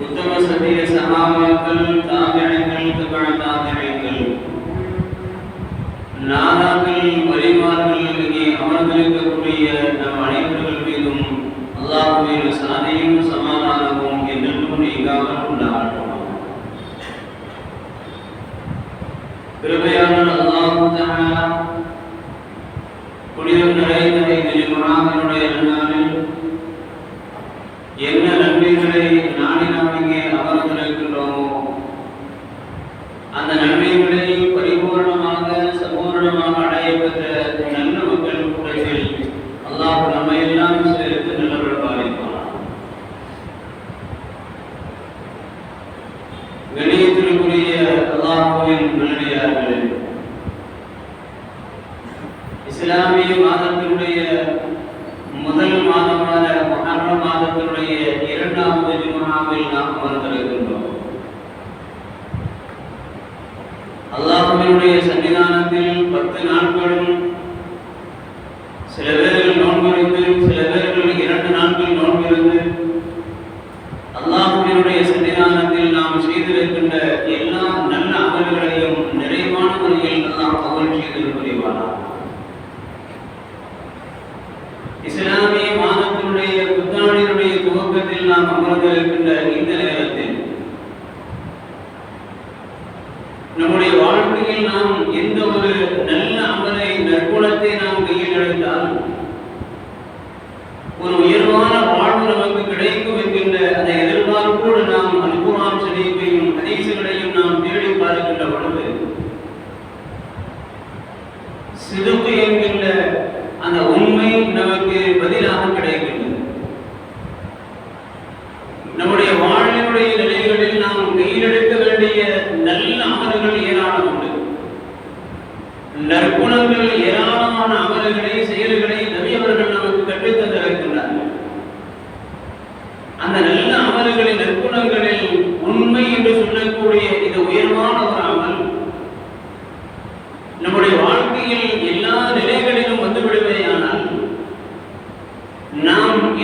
உத்தம சமய சகாபாக்கள் தாபியங்கள் தபா தாபியங்கள் நாதாக்கள் வழிமார்கள் இங்கே அமர்ந்திருக்கக்கூடிய நம் அனைவர்கள் மீதும் அல்லாஹுவின் சாதியும் சமாதானமும் என்றென்றும் நீங்காமல் உண்டாகட்டும் கிருபையான அல்லாஹு புனிதம் நிறைந்த வெளியத்திற்குரிய அல்லாஹுவின் நல்லடியார்களே இஸ்லாமிய மாதத்தினுடைய முதல் மாதமான மகரம் மாதத்தினுடைய இரண்டாவது ஜுமாவில் நாம் அமர்ந்திருக்கின்றோம். அல்லாஹுவினுடைய சன்னிதானத்தில் பத்து நாட்களும் செய்து புரிவாராம் இஸ்லாமிய மாதத்தினுடைய புத்தாண்டினுடைய துவக்கத்தில் நாம் அமர்ந்திருக்கின்ற இந்த நேரத்தில் நம்முடைய வாழ்க்கையில் நாம் எந்த ஒரு நல்ல அமலை நற்குணத்தை நாம் கையில் எடுத்தால் ஒரு உயர்வான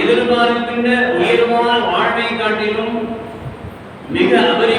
எதிர்பார்க்கின்ற உயர்வான வாழ்வை காட்டிலும் மிக அபரி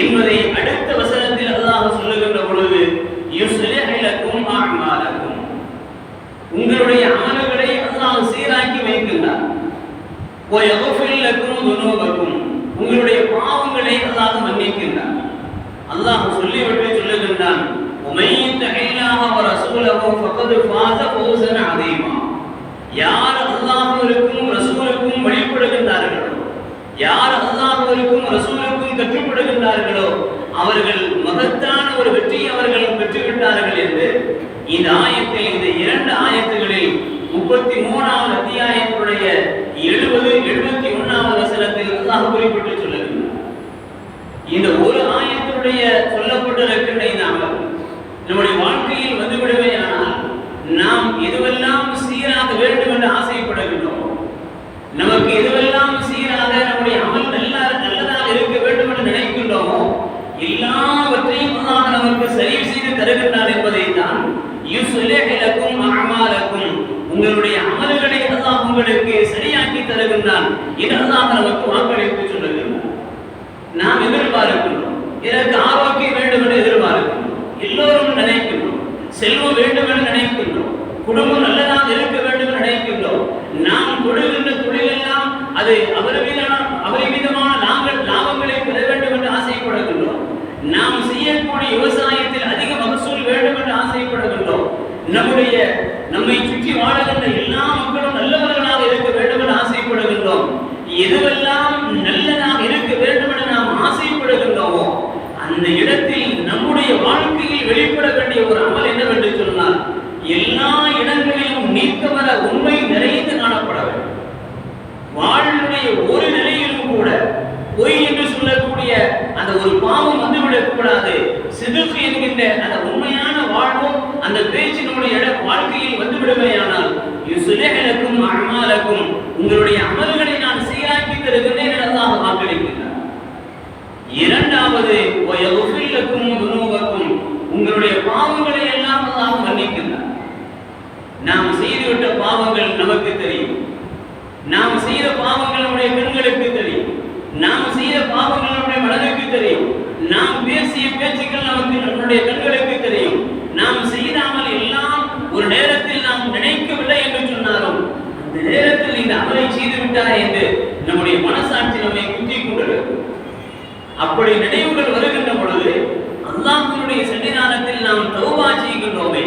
என்பதை அடுத்த வசனத்தில் அல்லாஹ் சொல்லுகின்ற பொழுது யுஸ்லிஹலக்கும் அஅமாலக்கும் உங்களுடைய அமல்களை அல்லாஹ் சீராக்கி வைக்கின்றார். வயஃபிர் லக்கும் துனூபக்கும். உங்களுடைய பாவங்களை அல்லாஹ் மன்னிக்கின்றார். அல்லாஹ் சொல்லிவிட்டு சொல்லுகின்றான் உமையத்த இல்லாஹ வ ரசூலஹு ஃபகத் ஃபாஸ ஃபௌசன் அதீமா யார் அல்லாஹ்வுக்கும் ரசூலுக்கும் வழிபடுகின்றார்களோ யார் அல்லாஹ்வுக்கும் ரசூல் கட்டுப்படுகின்றார்களோ அவர்கள் மகத்தான ஒரு வெற்றியை அவர்கள் பெற்றுவிட்டார்கள் என்று இந்த ஆயத்தில் இந்த இரண்டு ஆயத்துகளில் முப்பத்தி மூணாவது அத்தியாயத்தினுடைய எழுபது எழுபத்தி ஒன்னாவது வசனத்தில் அல்லாஹ் குறிப்பிட்டு சொல்லுகிறார் இந்த ஒரு ஆயத்தினுடைய சொல்லப்பட்டிருக்கின்ற இந்த அமல் நம்முடைய வாழ்க்கையில் வந்துவிடுவேயானால் நாம் எதுவெல்லாம் சீராக வேண்டும் என்று ஆசைப்படுகின்றோம் நமக்கு எதுவெல்லாம் சீராக நம்முடைய அமல் நல்ல நல்லதாக இருக்க வேண்டும் என்று நினைக்கின்றோமோ எல்லாவற்றையும் அல்லாஹ் நமக்கு சரி செய்து தருகின்றார் என்பதை தான் யுஸ்லிஹலக்கும் அமாலக்கும் உங்களுடைய அமல்களை அல்லாஹ் உங்களுக்கு சரியாக்கி தருகின்றான். இது அல்லாஹ் நமக்கு வாக்களித்து சொல்லுகின்றான். நாம் எதிர்பார்க்கின்றோம். எனக்கு ஆரோக்கியம் வேண்டும் என்று எதிர்பார்க்கின்றோம். எல்லோரும் நினைக்கின்றோம். செல்வம் வேண்டும் என்று நினைக்கின்றோம். குடும்பம் நல்லதாக இருக்க வேண்டும் என்று நினைக்கின்றோம். நாம் தொழுகின்ற தொழிலெல்லாம் அது அபரிமிதமான அபரிமிதமான மீதமான நாம் பெற வேண்டும் என்று ஆசைப்படுகின்றோம் நாம் செய்யக்கூடிய விவசாயத்தில் அதிக மகசூல் வேண்டும் என்று ஆசைப்படுகின்றோம். நம்முடைய நம்மை சுற்றி வாழுகின்ற எல்லா மக்களும் நல்லவர்களாக இருக்க வேண்டும் என்று ஆசைப்படுகின்றோம். எதுவெல்லாம் நல்லதாக இருக்க வேண்டும் என நாம் ஆசைப்படுகின்றோமோ அந்த இடத்தில் நம்முடைய வாழ்க்கையில் வெளிப்பட வேண்டிய ஒரு அமல் என்னவென்று சொன்னால் எல்லா இடங்களிலும் நீக்கமர உண்மை நிறைந்து காணப்பட வேண்டும் வாழ்வுடைய ஒரு நிலையிலும் கூட பொய் என்று சொல்லக்கூடிய அந்த ஒரு பாவம் வந்துவிடக் கூடாது சிதுக்கு என்கின்ற அந்த உண்மையான வாழ்வும் அந்த பேச்சு நம்முடைய இட வாழ்க்கையில் வந்துவிடுமையானால் யுசுலகலக்கும் அமாலக்கும் உங்களுடைய அமல்களை நான் சீராக்கி தருகின்றேன் என அல்லாஹ் வாக்களிக்கின்றார் இரண்டாவது உங்களுடைய பாவங்களை எல்லாம் அல்லாஹ் மன்னிக்கின்றார் நாம் செய்துவிட்ட பாவங்கள் நமக்கு தெரியும். நாம் செய்த பாவங்கள் நம்முடைய கண்களுக்கு தெரியும். நாம் செய்த பாவங்கள் நம்முடைய மனதிற்கு தெரியும். நாம் பேசிய பேச்சுக்கள் நமக்கு நம்முடைய கண்களுக்கு தெரியும். நாம் செய்தாமல் எல்லாம் ஒரு நேரத்தில் நாம் நினைக்கவில்லை என்று சொன்னாலும் அந்த நேரத்தில் இந்த அமலை செய்து விட்டார் என்று நம்முடைய மனசாட்சி நம்மை குத்திக் கொண்டிருக்கும் அப்படி நினைவுகள் வருகின்ற பொழுது அல்லாஹினுடைய சன்னிதானத்தில் நாம் தௌபா செய்கின்றோமே.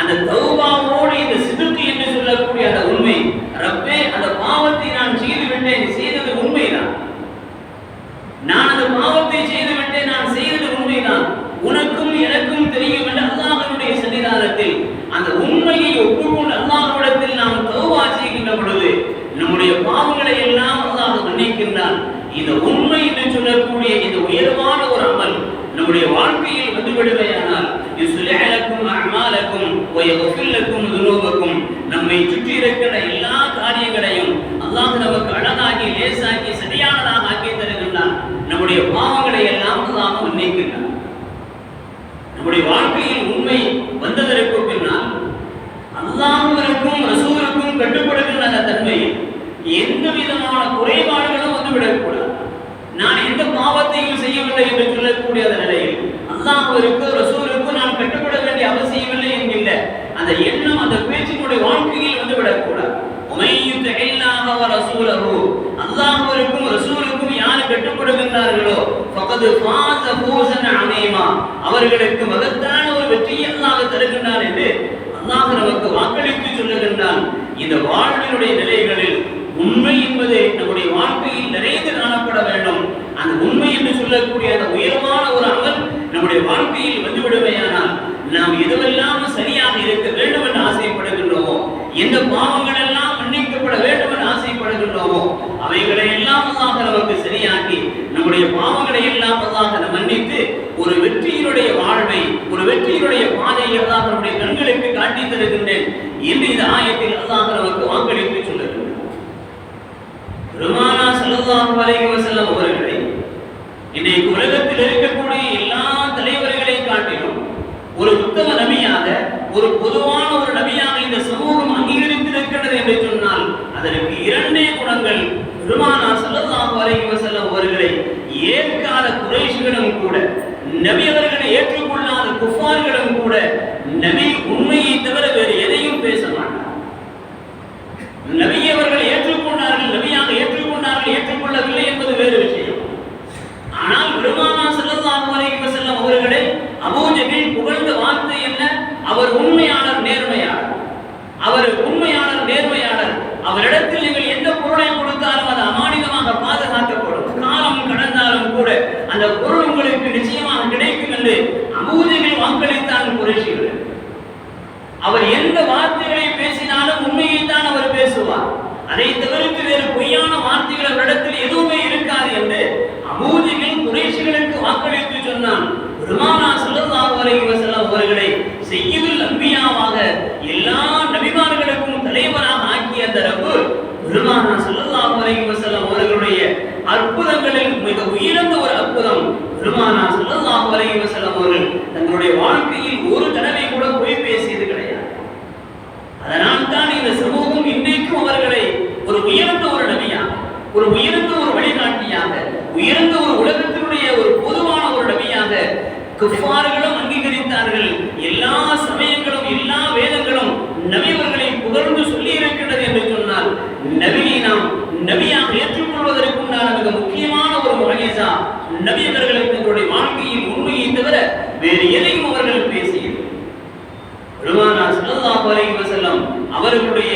அந்த தௌபாவோடு இந்த சிதுக்கு என்று சொல்லக்கூடிய அந்த உண்மை ரப்பே அந்த பாவத்தை நான் செய்து விட்டேன் செய்தது உண்மைதான். நான் அந்த பாவத்தை செய்து விட்டேன் நான் செய்தது உண்மைதான். உனக்கும் எனக்கும் தெரியும் என்று அல்லாஹனுடைய சன்னிதானத்தில் அந்த உண்மையை ஒப்புக்கொண்டு அல்லாஹ்விடத்தில் நாம் தௌபா செய்கின்ற பொழுது நம்முடைய பாவங்களை எல்லாம் அல்லாஹ் மன்னிக்கின்றான். இந்த உண்மை என்று சொல்லக்கூடிய இந்த உயர்வான ஒரு அமல் நம்முடைய வாழ்க்கையில் வந்து விடுமையானால் அமாலக்கும் வயகுஃபில்லக்கும் துரோகக்கும் நம்மை சுற்றி இருக்கிற எல்லா காரியங்களையும் அல்லாஹ் நமக்கு அழகாகி லேசாக்கி சரியானதாக ஆக்கி தருகின்றான். நம்முடைய பாவங்களை எல்லாம் அல்லாஹ் மன்னிக்கின்றான் நம்முடைய வாழ்க்கையில் உண்மை வந்ததற்கு பின்னால் அல்லாஹ்விற்கும் ரசூலுக்கும் கட்டுப்படுகின்ற அந்த தன்மை எந்த விதமான குறைபாடுகளும் வந்துவிடக்கூடாது. நான் எந்த பாவத்தையும் செய்யவில்லை என்று சொல்லக்கூடிய அந்த நிலையில் அல்லாஹருக்கு ரசூலுக்கு நான் கட்டுப்பட வேண்டிய அவசியமில்லை என்கின்ற அந்த எண்ணம் அந்த பேச்சினுடைய வாழ்க்கையில் வந்து விடக்கூடாது உமையுத்த இல்லாஹ வ ரசூலஹு. ரசூலுக்கும் யார் கட்டுப்படுகின்றார்களோ அவர்களுக்கு ஃபாஸ ஃபூஸன் அஸீமா அவர்களுக்கு மகத்தான ஒரு வெற்றியை அல்லாஹ் தருகின்றான் என்று அல்லாஹ் நமக்கு வாக்களித்து சொல்லுகின்றான் இந்த வாழ்வினுடைய நிலைகளில் உண்மை என்பது நம்முடைய வாழ்க்கையில் நிறைந்து காணப்பட வேண்டும் அந்த உண்மை என்று சொல்லக்கூடிய அந்த உயர்வான ஒரு அமல் நம்முடைய வாழ்க்கையில் வந்துவிடுமையானால் நாம் எதுவெல்லாம் சரியாக இருக்க வேண்டும் என்று ஆசைப்படுகின்றோமோ எந்த பாவங்கள் எல்லாம் மன்னிக்கப்பட வேண்டும் என்று ஆசைப்படுகின்றோமோ அவைகளை எல்லாம் அல்லாஹ் நமக்கு சரியாக்கி நம்முடைய பாவங்களை எல்லாம் அல்லாஹ் மன்னித்து ஒரு வெற்றியினுடைய வாழ்வை ஒரு வெற்றியினுடைய பாதையை அல்லாஹ் நம்முடைய கண்களுக்கு காட்டி தருகின்றேன் என்று இந்த ஆயத்தில் அல்லாஹ் நமக்கு வாக்களித்து சொல்லுகின்றார் பெருமானா ஸல்லல்லாஹு அலைஹி வஸல்லம் அவர்களை இன்றைக்கு உலகத்தில் இருக்கக்கூடிய எல்லா தலைவர்களை காட்டிலும் ஒரு உத்தம நபியாக ஒரு பொதுவான ஒரு நபியாக இந்த சமூகம் அங்கீகரித்திருக்கிறது என்று சொன்னால் அதற்கு இரண்டே குணங்கள் பெருமானா ஸல்லல்லாஹு அலைஹி வஸல்லம் அவர்களை ஏற்காத குறைஷிகளும் கூட நபி அவர்களை ஏற்றுக்கொள்ளாத குஃபார்களும் கூட நபி உண்மையை தவிர வேறு எதையும் பேச மாட்டார். நபி அவர்கள் ஏற்றுக்கொண்டார்கள் நபியாக ஏற்றுக்கொண்டார்கள் ஏற்றுக்கொள்ளவில்லை என்பது வேறு விஷயம். ஆனால் பெருமானா ஸல்லல்லாஹு அலைஹி செல்லும் அவர்களே அபூஜஹில் புகழ்ந்த வார்த்தை என்ன? அவர் உண்மையாளர் நேர்மையாளர். அவர் உண்மையாளர் நேர்மையாளர். அவரிடத்தில் நீங்கள் எந்த பொருளை கொடுத்தாலும் அது அமானிதமாக பாதுகாக்கப்படும் காலம் கடந்தாலும் கூட அந்த பொருள் உங்களுக்கு நிச்சயமாக கிடைக்கும் என்று அபூஜஹில் வாக்களித்தான் அவர் எந்த வார்த்தைகளை பேசினாலும் உண்மையைத்தான் அவர் பேசுவார். அதை தவிர்த்து வேறு பொய்யான வார்த்தைகள் அவரிடத்தில் எதுவுமே இருக்காது என்று அபூதிகள் குறைசிகளுக்கு வாக்களித்து சொன்னான். பெருமானா ஸல்லல்லாஹு அலைஹி வஸல்லம் அவர்களை செய்யுதுல் அன்பியாவாக எல்லா நபிமார்களுக்கும் தலைவராக ஆக்கிய அந்த ரப்பு பெருமானா ஸல்லல்லாஹு அலைஹி வஸல்லம் அவர்களுடைய அற்புதங்களில் மிக உயர்ந்த ஒரு அற்புதம். பெருமானா ஸல்லல்லாஹு அலைஹி வஸல்லம் அவர்கள் தங்களுடைய வாழ்க்கையில் ஒரு தடவை கூட பொய் பேசியது கிடையாது. அதனால் தான் இந்த சமூகம் இன்றைக்கும் அவர்களை ஒரு உயர்ந்த ஒரு நபியாக ஒரு உயர்ந்த ஒரு வழிகாட்டியாக உயர்ந்த ஒரு உலகத்தினுடைய ஒரு பொதுவான ஒரு நபியாக குஃபார்களும் அங்கீகரித்தார்கள். எல்லா சமயங்களும் எல்லா வேதங்களும் நபியவர்களை புகழ்ந்து சொல்லி இருக்கின்றது என்று சொன்னால் நபியை நாம் நபியாக ஏற்றுக்கொள்வதற்கு உண்டான மிக முக்கியமான ஒரு மகேசா நபியவர்கள் தங்களுடைய வாழ்க்கையில் உண்மையை தவிர வேறு எதையும் அவர்கள் பேசியது பெருமானா ஸல்லல்லாஹு அலைஹி வஸல்லம் அவர்களுடைய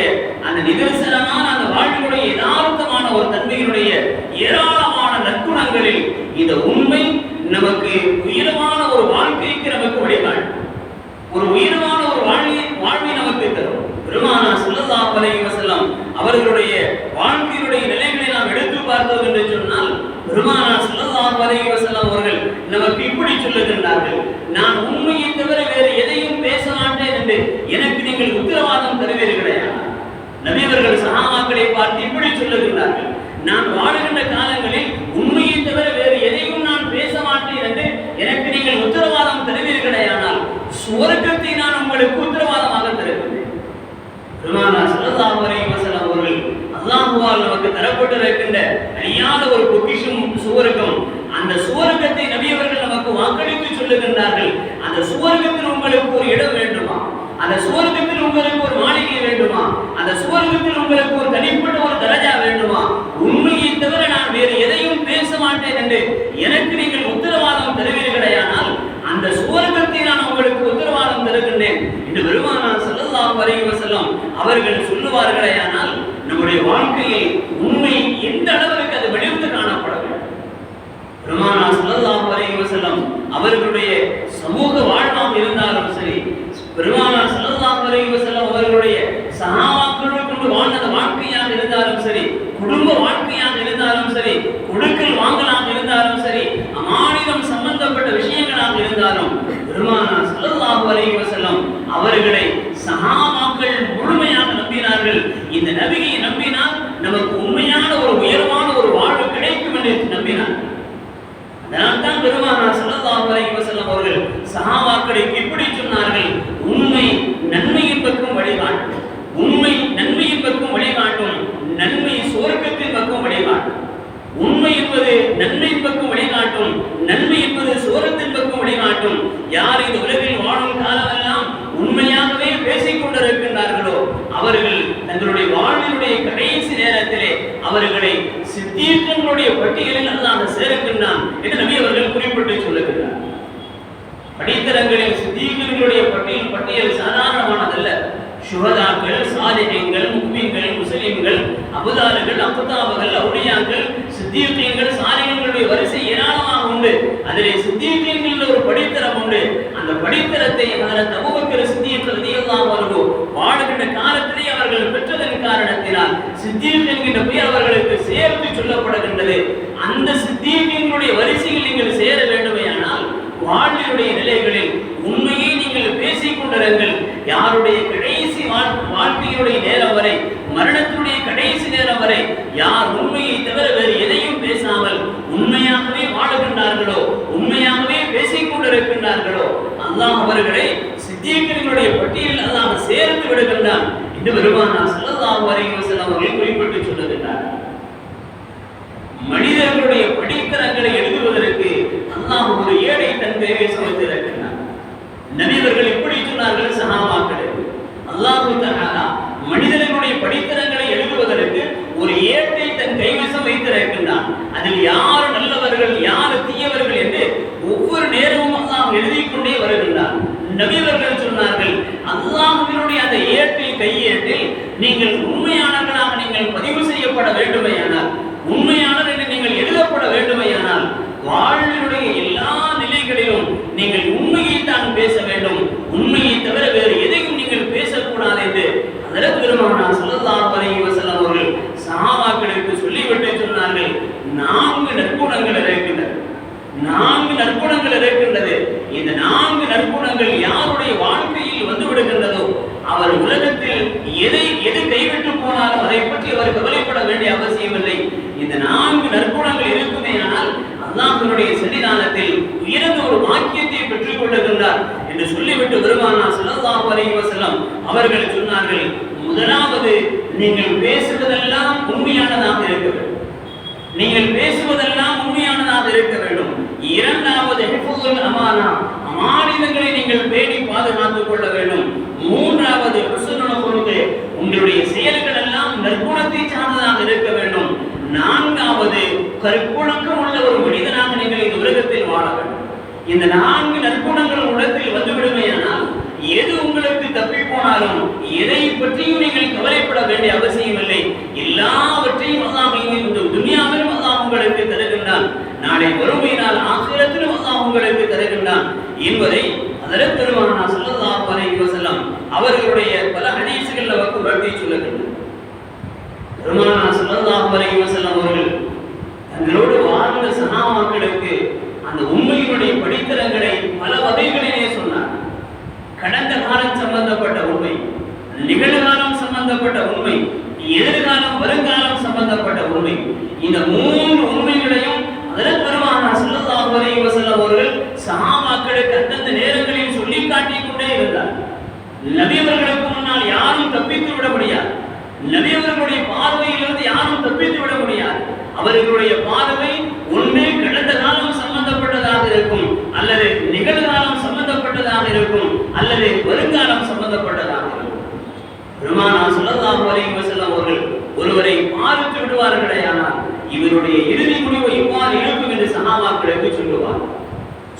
அந்த நிதர்சனமான அந்த வாழ்க்கையுடைய யதார்த்தமான ஒரு தன்மையினுடைய ஏராளமான நற்குணங்களில் இந்த உண்மை நமக்கு உயரமான ஒரு வாழ்க்கைக்கு நமக்கு வழிகாட்டும் ஒரு உயரமான ஒரு வாழ்வை வாழ்வை நமக்கு தரும் பெருமானா ஸல்லல்லாஹு அலைஹி வஸல்லம் அவர்களுடைய வாழ்க்கையினுடைய நிலைகளை நாம் எடுத்து பார்த்தோம் என்று சொன்னால் பெருமானா ஸல்லல்லாஹு அலைஹி வஸல்லம் அவர்கள் நமக்கு இப்படி சொல்லுகின்றார்கள் நான் உண்மையை தவிர வேறு எதையும் பேச மாட்டேன் என்று எனக்கு நீங்கள் உத்தரவாதம் தருவீர்களே நபியவர்கள் சஹாபாக்களை பார்த்து இப்படி சொல்லுகின்றார்கள் நான் வாழுகின்ற காலங்களில் உண்மையை தவிர வேறு எதையும் நான் பேச மாட்டேன் என்று எனக்கு நீங்கள் உத்தரவாதம் தருவீர்களேயானால் சுவர்க்கத்தை நான் உங்களுக்கு உத்தரவாதமாக தருகின்றேன். பெருமானா ஸல்லல்லாஹு அலைஹி வஸல்லம் அவர்கள் அல்லாஹுவால் நமக்கு தரப்பட்டிருக்கின்ற அழியாத ஒரு பொக்கிஷம் சுவர்க்கம் அந்த சுவர்க்கத்தை நபியவர்கள் நமக்கு வாக்களித்து சொல்லுகின்றார்கள். அந்த சுவர்க்கத்தில் உங்களுக்கு ஒரு இடம் வேண்டுமா? அந்த சுவர்க்கத்தில் உங்களுக்கு ஒரு மாளிகை வேண்டுமா? அந்த சுவர்க்கத்தில் உங்களுக்கு ஒரு தனிப்பட்ட ஒரு தரஜா வேண்டுமா? உண்மையை தவிர நான் வேறு எதையும் பேச மாட்டேன் என்று எனக்கு நீங்கள் உத்தரவாதம் தருவீர்களேயானால் அந்த சுவர்க்கத்தை நான் உங்களுக்கு உத்தரவாதம் தருகின்றேன் என்று பெருமானார் செல்லலாம் வரையும் செல்லும் அவர்கள் சொல்லுவார்களேயானால் நம்முடைய வாழ்க்கையில் உண்மை எந்த அளவிற்கு அது வெளியிட்டு காணப்பட வேண்டும் பெருமானா ஸல்லல்லாஹு அலைஹி வஸல்லம் அவர்களுடைய சமூக வாழ்வாக இருந்தாலும் சரி பெருமானா ஸல்லல்லாஹு அலைஹி வஸல்லம் அவர்களுடைய சஹாபாக்களோடு கொண்டு வாழ்ந்த வாழ்க்கையாக இருந்தாலும் சரி குடும்ப வாழ்க்கையாக இருந்தாலும் சரி கொடுக்கல் வாங்கலாக இருந்தாலும் சரி அமானிதம் சம்பந்தப்பட்ட விஷயங்களாக இருந்தாலும் பெருமானா ஸல்லல்லாஹு அலைஹி வஸல்லம் அவர்களை சஹாபாக்கள் முழுமையாக நம்பினார்கள் இந்த நபியை நம்பினால் நமக்கு உண்மையான ஒரு உயர்வான ஒரு வாழ்வு கிடைக்கும் என்று நம்பினார்கள் அதனால் தான் பெருமானார் ஸல்லல்லாஹு அலைஹி வஸல்லம் அவர்கள் சஹாபாக்களுக்கு இப்படி சொன்னார்கள் உண்மை நன்மையின் பக்கம் வழிகாட்டும் உண்மை நன்மையின் பக்கம் வழிகாட்டும் நன்மை சுவர்க்கத்தின் பக்கம் வழிகாட்டும். உண்மை என்பது நன்மையின் பக்கம் வழிகாட்டும் நன்மை என்பது சுவரத்தின் பக்கம் வழிகாட்டும். யார் இந்த உலகில் வாழும் காலமெல்லாம் உண்மையாகவே பேசிக் கொண்டிருக்கின்றார்களோ அவர்கள் தங்களுடைய வாழ்வினுடைய கடைசி நேரத்திலே அவர்களை சித்தீர்க்கங்களுடைய பட்டியலில் அல்லாஹ் சேர்க்கின்றான் என்று நபி அவர்கள் குறிப்பிட்டு சொல்லுகிறார் படித்தரங்களில் சித்தீர்க்கங்களுடைய பட்டியல் பட்டியல் சாதாரணமானதல்ல. சுகதாக்கள் சாதிகங்கள் முக்மீன்கள் முஸ்லிம்கள் அபுதாரர்கள் அபுதாபுகள் அவுளியாக்கள் சித்தீர்க்கங்கள் சாதிகங்களுடைய வரிசை ஏராளமாக உண்டு. அதிலே சித்தீர்க்கங்கள் ஒரு படித்தரம் உண்டு. அந்த படித்தரத்தை அதற்கு அபுபக்கர் சித்தீர்கள் ரலியல்லாஹு வருவோம் வாழுகின்ற காலத்திலே அவர்கள் பெற்றதன் காரணத்தினால் சித்தீக் என்கின்ற பெயர் அவர்களுக்கு சேர்த்து சொல்லப்படுகின்றது அந்த சித்தீக்கினுடைய வரிசையில் நீங்கள் சேர வேண்டுமேயானால் வாழ்வினுடைய நிலைகளில் உண்மையை நீங்கள் பேசிக் கொண்டிருங்கள் சொன்னார்கள் யாருடைய கடைசி வாழ்- வாழ்க்கையினுடைய நேரம் வரை மரணத்தினுடைய கடைசி நேரம் வரை யார் உண்மையை தவிர வேறு எதையும் பேசாமல் உண்மையாகவே வாழுகின்றார்களோ உண்மையாகவே பேசிக் கொண்டிருக்கின்றார்களோ அல்லாஹ் அவர்களை சித்தியக்களினுடைய பட்டியலில் அல்லாஹ் சேர்த்து விடுகின்றான் என்று பெருமானா ஸல்லல்லாஹு அலைஹி வஸல்லம் அவர்கள் குறிப்பிட்டு சொல்லுகின்றார் மனிதர்களுடைய படித்தரங்களை எழுதுவதற்கு அல்லாஹ் ஒரு ஏழை தன் தேவை சமைத்திருக்கிறார் நபிவர்கள் எப்படி சொன்னார்கள் சஹாபாக்களுக்கு அல்லாஹு தஆலா மனிதனுடைய படித்தரங்களை எழுதுவதற்கு ஒரு ஏட்டை தன் கைவசம் வைத்திருக்கின்றான். அதில் யார் நல்லவர்கள் யார் தீயவர்கள் என்று ஒவ்வொரு நேரமும் அல்லாஹ் எழுதிக் கொண்டே வருகின்றார் நபியவர்கள் சொன்னார்கள் அல்லாஹுவினுடைய அந்த ஏட்டை கையேட்டில் நீங்கள் உண்மையானவர்களாக நீங்கள் பதிவு செய்யப்பட வேண்டுமையானால் உண்மையானவர் என்று நீங்கள் எழுதப்பட வேண்டுமையானால் வாழ்வினுடைய எல்லா நிலைகளிலும் நீங்கள் உண்மையை தான் பேச வேண்டும் உண்மையை தவிர வேறு எதையும் நீங்கள் பேசக்கூடாது என்று அதற்கு பெருமானார் ஸல்லல்லாஹு அலைஹி வஸல்லம் அவர்கள் சஹாபாக்களுக்கு சொல்லிவிட்டு சொன்னார்கள் நான்கு நற்குணங்கள் இருக்கின்றன நான்கு நற்குணங்கள் இருக்கின்றது இந்த நான்கு நற்குணங்கள் யாருடைய வாழ்க்கையில் வந்து விடுகின்றதோ அவர் உலகத்தில் எதை எது கைவிட்டு போனாலும் அதை பற்றி அவர் கவலைப்பட வேண்டிய அவசியமில்லை இந்த நான்கு நற்குணங்கள் இருக்குமே ஆனால் அல்லாஹ்வினுடைய சன்னிதானத்தில் உயர்ந்த ஒரு வாக்கியத்தை பெற்றுக் கொள்ளுகின்றார் என்று சொல்லிவிட்டு பெருமானா ஸல்லல்லாஹு அலைஹி வஸல்லம் அவர்கள் சொன்னார்கள் முதலாவது நீங்கள் பேசுவதெல்லாம் உண்மையானதாக இருக்க வேண்டும் நீங்கள் பேசுவதெல்லாம் உண்மையானதாக இருக்க வேண்டும் இரண்டாவது ஹிஃபுல் அமானா அமானிதங்களை நீங்கள் பேணி பாதுகாத்துக் கொள்ள வேண்டும் மூன்றாவது ஹுஸ்னுல் குலுக்கு உங்களுடைய செயல்கள் எல்லாம் நற்குணத்தை சார்ந்ததாக இருக்க வேண்டும் நான்காவது கற்புணக்கம் உள்ள ஒரு மனிதனாக நீங்கள் இந்த உலகத்தில் வாழ வேண்டும் இந்த நான்கு நற்குணங்கள் உள்ளத்தில் வந்துவிடுமையானால் எது உங்களுக்கு தப்பி போனாலும் எதை பற்றியும் நீங்கள் கவலைப்பட வேண்டிய அவசியம் இல்லை எல்லாவற்றையும் அல்லாஹ் இந்த துனியாவிலும் அல்லாஹ் உங்களுக்கு தருகின்றான் நாளை வறுமையினால் ஆசிரியத்திலும் அல்லாஹ் உங்களுக்கு தருகின்றான் என்பதை அதற்கு பெருமானா ஸல்லல்லாஹு அலைஹி வஸல்லம் அவர்களுடைய பல ஹதீஸ்களில் அவருக்கு வர்த்தி சொல்லுகின்றனர் பெருமானா ஸல்லல்லாஹு அலைஹி வஸல்லம் அவர்கள் தங்களோடு வாழ்ந்த சகாமாக்களுக்கு அந்த உண்மையினுடைய படித்தரங்களை பல வகைகளிலே சொன்னார். கடந்த காலம் சம்பந்தப்பட்ட உண்மை நிகழ்காலம் சம்பந்தப்பட்ட உண்மை எதிர்காலம் வருங்காலம் சம்பந்தப்பட்ட உண்மை இந்த மூன்று உண்மைகள் சகாபாக்களுக்கு அந்தந்த நேரங்களில் சொல்லி காட்டிக் கொண்டே இருந்தார் நபியவர்களுக்கு முன்னால் யாரும் தப்பித்து விட முடியாது. நபியவர்களுடைய பார்வையிலிருந்து யாரும் தப்பித்து விட முடியாது. அவர்களுடைய பார்வை ஒன்று கடந்த காலம் சம்பந்தப்பட்டதாக இருக்கும் அல்லது நிகழ்காலம் சம்பந்தப்பட்டதாக இருக்கும் அல்லது வருங்காலம் சம்பந்தப்பட்டதாக இருக்கும். பெருமானா ஸல்லல்லாஹு அலைஹி வஸல்லம் அவர்கள் ஒருவரை பார்த்து விடுவார்களேயானால் இவருடைய இறுதி முடிவு இவ்வாறு இருக்கும் என்று சகாபாக்களுக்கு சொல்லுவார்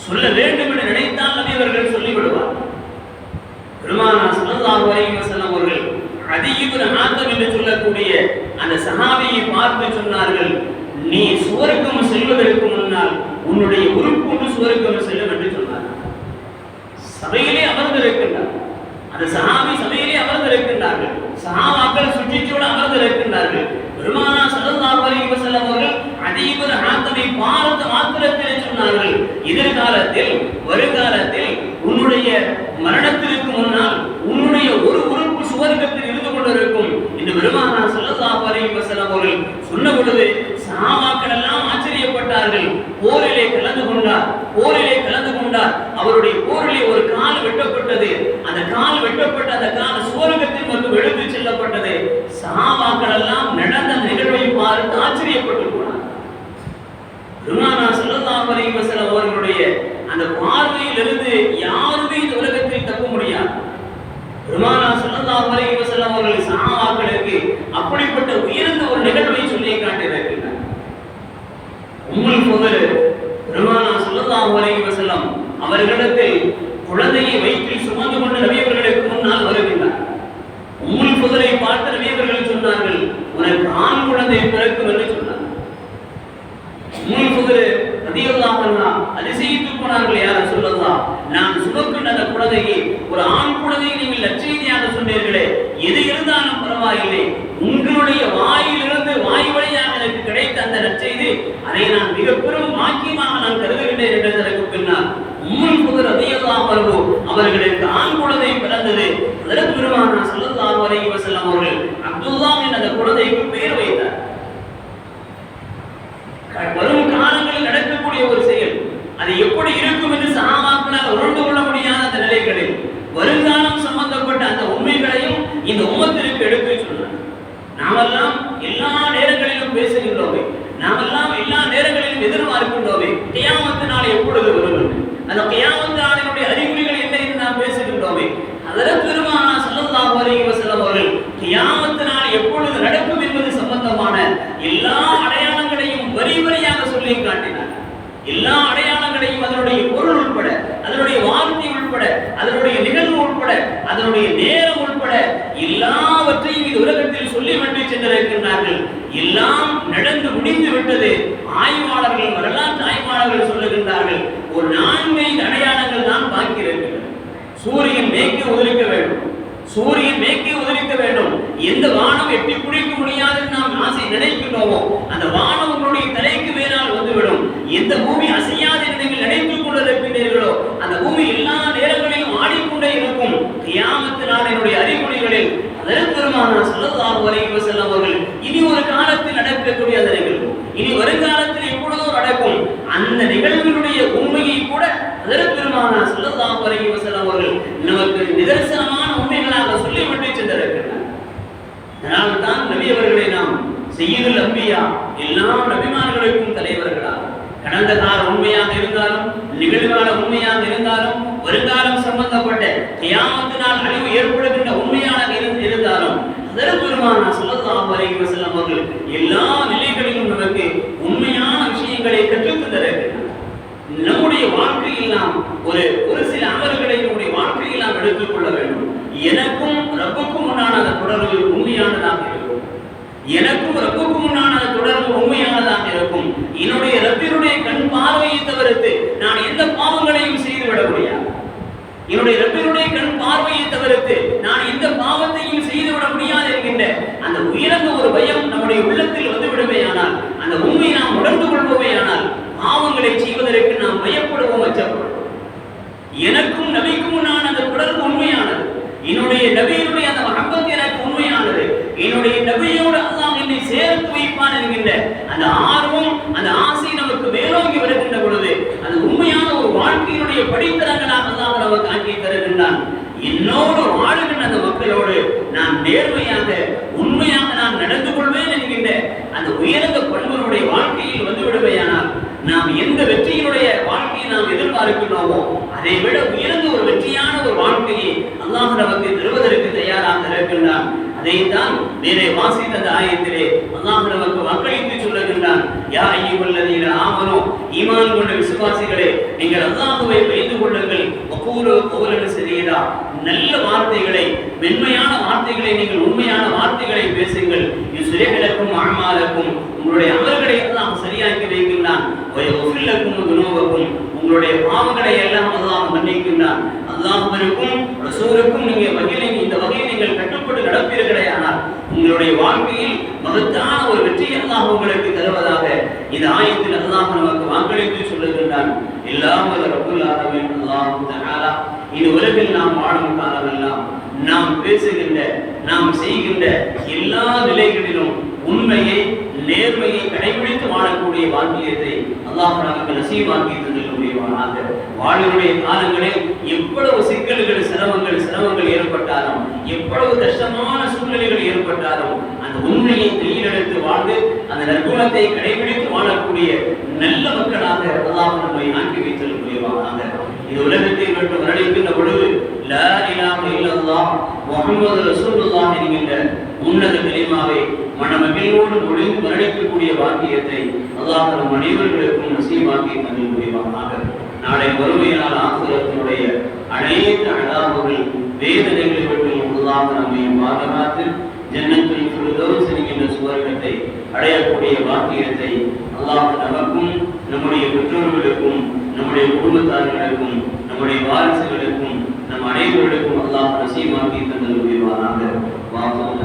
சொல்ல வேண்டும் என்று நினைத்தால் நபி அவர்கள் சொல்லிவிடுவார். பெருமானா சுல்லல்லாஹு அலைஹி வஸல்லம் அவர்கள் அதிகபுர ஆத்தம் என்று சொல்லக்கூடிய அந்த சஹாபியை பார்த்து சொன்னார்கள் நீ சுவர்க்கம் செல்வதற்கு முன்னால் உன்னுடைய உறுப்பு சுவர்க்கம் செல்லும் என்று சொன்னார். சபையிலே அமர்ந்திருக்கின்றார். அந்த சஹாபி சபையிலே அமர்ந்திருக்கின்றார்கள். சஹாபாக்கள் சுற்றிச்சூழ அமர்ந்திருக்கின்றார்கள். பெருமானா ஸல்லல்லாஹு அலைஹி வஸல்லம் அவர்கள் அதிகபுர ஆத்தமை பார்த்து எதிர்காலத்தில் வருங்காலத்தில் உன்னுடைய மரணத்தில் முன்னால் உன்னுடைய ஒரு உறுப்பு சுவர்க்கத்தில் இருந்து கொண்டிருக்கும் இந்த பெருமானா ஸல்லல்லாஹு அலைஹி வஸல்லம் அவர்கள் சொன்ன பொழுது சஹாபாக்கள் எல்லாம் ஆச்சரியப்பட்டார்கள் போரிலே கலந்து கொண்டார் போரிலே கலந்து கொண்டார் அவருடைய போரிலே ஒரு கால் வெட்டப்பட்டது அந்த கால் வெட்டப்பட்ட அந்த கால் சுவர்க்கத்தில் வந்து எடுத்து செல்லப்பட்டது சஹாபாக்கள் எல்லாம் நடந்த நிகழ்வை பார்த்து ஆச்சரியப்பட்டு போனார் பெருமானா ஸல்லல்லாஹு அலைஹி வஸல்லம் அவர்களுடைய அந்த பார்வையிலிருந்து யாருமே இந்த உலகத்தில் தப்ப முடியாது பெருமானா ஸல்லல்லாஹு அலைஹி வஸல்லம் அவர்கள் சஹாபாக்களுக்கு அப்படிப்பட்ட உயர்ந்த ஒரு நிகழ்வை சொல்லி காட்டியிருக்கிறார் உம்முல் ஃபுதல் பெருமானா செல்லம் அவர்களிடத்தில் குழந்தையை வயிற்றில் சுமந்து கொண்டு நபியவர்களுக்கு முன்னால் வருகின்றார் உம்முல் புதலை பார்த்து நபியவர்கள் சொன்னார்கள் உனக்கு ஆண் குழந்தை பிறக்கும் என்று சொன்னார். உம்முல் புதல் ரலியல்லாஹு அன்ஹா அதிசயித்து போனார்கள் யார் சொல்லலாம் நான் சுமக்கின்ற அந்த குழந்தையை ஒரு ஆண் குழந்தையை நீங்கள் லட்சியமாக சொன்னீர்களே எது இருந்தாலும் பரவாயில்லை. உங்களுடைய வாயிலிருந்து வாய் வழியாக அந்த நற்செய்தி அதை நான் மிக பெரும் வாக்கியமாக நான் கருதுகின்றேன் என்றதற்கு பின்னால் உம்முல் புதர் அதிகமாக வருவோ அவர்களுக்கு ஆண் குழந்தை பிறந்தது. அதற்கு பெருமானா ஸல்லல்லாஹு வரை வஸல்லம் அவர்கள் அப்துல்லாம் என்ற அந்த குழந்தைக்கு பெயர் வைத்தார். வரும் காலங்களில் நடக்கக்கூடிய ஒரு செயல். அது எப்படி இருக்கும் என்று சகாபாக்களால் உருண்டு கொள்ள முடியாத அந்த நிலைகளில் வருங்காலம் சம்பந்தப்பட்ட அந்த உண்மைகளையும் இந்த உம்மத்திற்கு எடுத்து சொன்னார் நாமெல்லாம் எல்லா நேரங்களிலும் பேசுகின்றோமே நாமெல்லாம் எல்லா நேரங்களிலும் எதிர்பார்க்கின்றோமே கியாமத்து நாள் எப்பொழுது வரும் என்று. அந்த கியாமத்து நாளினுடைய அறிகுறிகள் என்ன என்று நாம் பேசுகின்றோமே அதில் பெருமானா ஸல்லல்லாஹு அலைஹி வஸல்லம் அவர்கள் கியாமத்து நாள் எப்பொழுது நடக்கும் என்பது சம்பந்தமான எல்லா அடையாளங்களையும் வரி வரியாக சொல்லி காட்டினார் எல்லா அடையாளங்களையும் அதனுடைய பொருள் உட்பட அதனுடைய வார்த்தை உட்பட அதனுடைய நிகழ்வு உட்பட அதனுடைய நேரம் உட்பட எல்லாவற்றையும் இந்த உலகத்தில் சொல்லி விட்டு சென்றிருக்கின்றார்கள் எல்லாம் நடந்து முடிந்து விட்டது ஆய்வாளர்கள் வரலாற்று ஆய்வாளர்கள் சொல்லுகின்றார்கள் ஒரு நான்கைந்து அடையாளங்கள் தான் பாக்கி இருக்கின்றன சூரியன் மேற்கே உதிரிக்க வேண்டும் சூரியன் மேற்கே உதவிக்க வேண்டும். எந்த வானம் எட்டி பிடிக்க முடியாதுன்னு நாம் ஆசை நினைக்கின்றோமோ அந்த வானம் உங்களுடைய தலைக்கு மேலால் வந்துவிடும் எந்த பூமி அசையாது என்று நீங்கள் நினைத்துக் கொண்டிருக்கின்றீர்களோ அந்த பூமி எல்லா நேரங்களிலும் ஆடிக்கொண்டே இருக்கும் கியாமத்து நாளினுடைய அறிகுறிகளில் அதற்கு பெருமானா ஸல்லல்லாஹு அலைஹி வஸல்லம் அவர்கள் இனி ஒரு காலத்தில் நடக்கக்கூடிய அந்த நிகழ்வு இனி வருங்காலத்தில் எப்பொழுதோ நடக்கும் அந்த நிகழ்வினுடைய உண்மையை கூட அதற்கு பெருமானா ஸல்லல்லாஹு அலைஹி வஸல்லம் அவர்கள் நமக்கு நிதர்சனமான உண்மைகளாக சொல்லிவிட்டு சென்றிருக்கிறார் அதனால் தான் நபி அவர்களை நாம் செய்யுதல் அம்பியா எல்லா நபிமார்களுக்கும் தலைவர்களா கடந்த கால உண்மையாக இருந்தாலும் நிகழ்கால உண்மையாக இருந்தாலும் வருங்காலம் சம்பந்தப்பட்ட கியாமத்து நாள் அழிவு ஏற்படுகின்ற உண்மையாக இரு- இருந்தாலும் அதற்கு பெருமானா சல்லாஹ் அலைஹி வஸல்லம் அவர்கள் எல்லா நிலைகளிலும் நமக்கு உண்மையான விஷயங்களை கற்றுத்தந்தார்கள் நம்முடைய வாழ்க்கையில் நாம் ஒரு ஒரு சில அமல்களை நம்முடைய வாழ்க்கையில் நாம் எடுத்துக்கொள்ள வேண்டும். எனக்கும் ரப்புக்கும் உண்டான அந்த தொடர்பு உண்மையானதாக இருக்கும். எனக்கும் ரப்புக்கும் உண்டான அந்த தொடர்பு உண்மையானதாக இருக்கும். என்னுடைய ரப்பினுடைய கண் பார்வையை தவிர்த்து நான் எந்த பாவங்களையும் செய்துவிட முடியாது. என்னுடைய ரப்பினுடைய கண் பார்வையை தவிர்த்து நான் எந்த பாவத்தையும் செய்துவிட முடியாது என்கின்ற அந்த உயர்ந்த ஒரு பயம் நம்முடைய உள்ளத்தில் வந்து விடுமையானால் அந்த உண்மையை நாம் உணர்ந்து கொள்வோமேயானால் பாவங்களை செய்வதற்கு நாம் பயப்படுவோம் அச்சப்படுவோம் எனக்கும் நபிக்கும் நான் அந்த தொடர்பு உண்மையானது. என்னுடைய நபியினுடைய அந்த மகப்பத்து எனக்கு உண்மையானது. என்னுடைய நபியோடு அல்லாஹ் என்னை சேர்த்து வைப்பான் என்கின்ற அந்த ஆர்வம் அந்த ஆசை நமக்கு மேலோங்கி வருகின்ற பொழுது அது உண்மையான ஒரு வாழ்க்கையினுடைய படித்தரங்களாக அல்லாஹ் நமக்கு ஆக்கி தருகின்றான். என்னோடு வாழுகின்ற அந்த மக்களோடு நான் நேர்மையாக உண்மையாக நான் நடந்து கொள்வேன் என்கின்ற அந்த உயர்ந்த பண்புகளுடைய வாழ்க்கையில் வந்து விடுவையானால் நாம் எந்த வெற்றியினுடைய வாழ்க்கையை நாம் எதிர்பார்க்கின்றோமோ அதை விட உயர்ந்த ஒரு வெற்றியான ஒரு வாழ்க்கையை அல்லாஹ் நமக்கு தருவதற்கு தயாராக இருக்கின்றான். அதைத்தான் நேரே வாசித்த அந்த ஆயத்திலே அல்லாஹ் நமக்கு வாக்களித்து சொல்லுகின்றான். யா ஐயுள்ளதீன ஆமனோ ஈமான் கொண்ட விசுவாசிகளே நீங்கள் அல்லாஹுவை பயந்து கொள்ளுங்கள். வகூலு கௌலன் சரியதா நல்ல வார்த்தைகளை மென்மையான வார்த்தைகளை நீங்கள் உண்மையான வார்த்தைகளை பேசுங்கள். யுஸ்லிஹலக்கும் அஅமாலக்கும் உங்களுடைய அமல்களை எல்லாம் சரியாக்கி வைக்கின்றான் வயஃபில்லக்கும் துனூபக்கும் உங்களுடைய பாவங்களை எல்லாம் அதுதான் மன்னிக்கின்றான். அல்லாஹ்விற்கும் ரசூலுக்கும் நீங்க வகையில் இந்த வகையில் நீங்கள் கட்டுப்பட்டு நடப்பீர்களே ஆனால் உங்களுடைய வாழ்க்கையில் மகத்தான ஒரு வெற்றி அல்லாஹ் உங்களுக்கு தருவதாக இந்த ஆயத்தில் அல்லாஹ் நமக்கு வாக்களித்து சொல்லுகின்றான். எல்லாம் வல்ல ரப்புல் ஆலமீன் தஆலா. இந்த உலகில் நாம் வாழும் காலமெல்லாம் நாம் பேசுகின்ற நாம் செய்கின்ற எல்லா நிலைகளிலும் உண்மையை நேர்மையை கடைபிடித்து வாழக்கூடிய வாக்கியத்தை அல்லாஹ் நமக்கு நசீவாக்கி தந்திருக்கக்கூடியவனாக வாழினுடைய காலங்களில் எவ்வளவு சிக்கல்கள் சிரமங்கள் சிரமங்கள் ஏற்பட்டாலும் எவ்வளவு கஷ்டமான சூழ்நிலைகள் ஏற்பட்டாலும் அந்த உண்மையை கையிலெடுத்து வாழ்ந்து அந்த நற்குணத்தை கடைபிடித்து வாழக்கூடிய நல்ல மக்களாக அல்லாஹ் நம்மை ஆக்கி வைத்திருக்கக்கூடியவனாக இது உலகத்தில் விட்டு வரணிக்கின்ற பொழுது லா இலாஹ இல்லல்லாஹ் முஹம்மது ரசூலுல்லாஹ் என்கின்ற உன்னத கலிமாவை மனமகிழ்வோடு முடிந்து மரணிக்கக்கூடிய வாக்கியத்தை அல்லாஹ் நம் அனைவர்களுக்கும் நசீமாக்கி நசீவாக்கி தந்திருக்கூடியவனாக நாளை வறுமையினால் ஆசிரியத்தினுடைய அனைத்து அழாவுகள் வேதனைகளை விட்டு அல்லாஹ் நம்மை பாதுகாத்து ஜன்னத்தில் ஃபிர்தௌஸ் என்கின்ற சுவர்க்கத்தை அடையக்கூடிய வாக்கியத்தை அல்லாஹ் நமக்கும் நம்முடைய பெற்றோர்களுக்கும் நம்முடைய குடும்பத்தார்களுக்கும் நம்முடைய வாரிசுகளுக்கும் நம் அனைவர்களுக்கும் அல்லாஹ் நசீமாக்கி தந்தது புரிவாராக வாசம்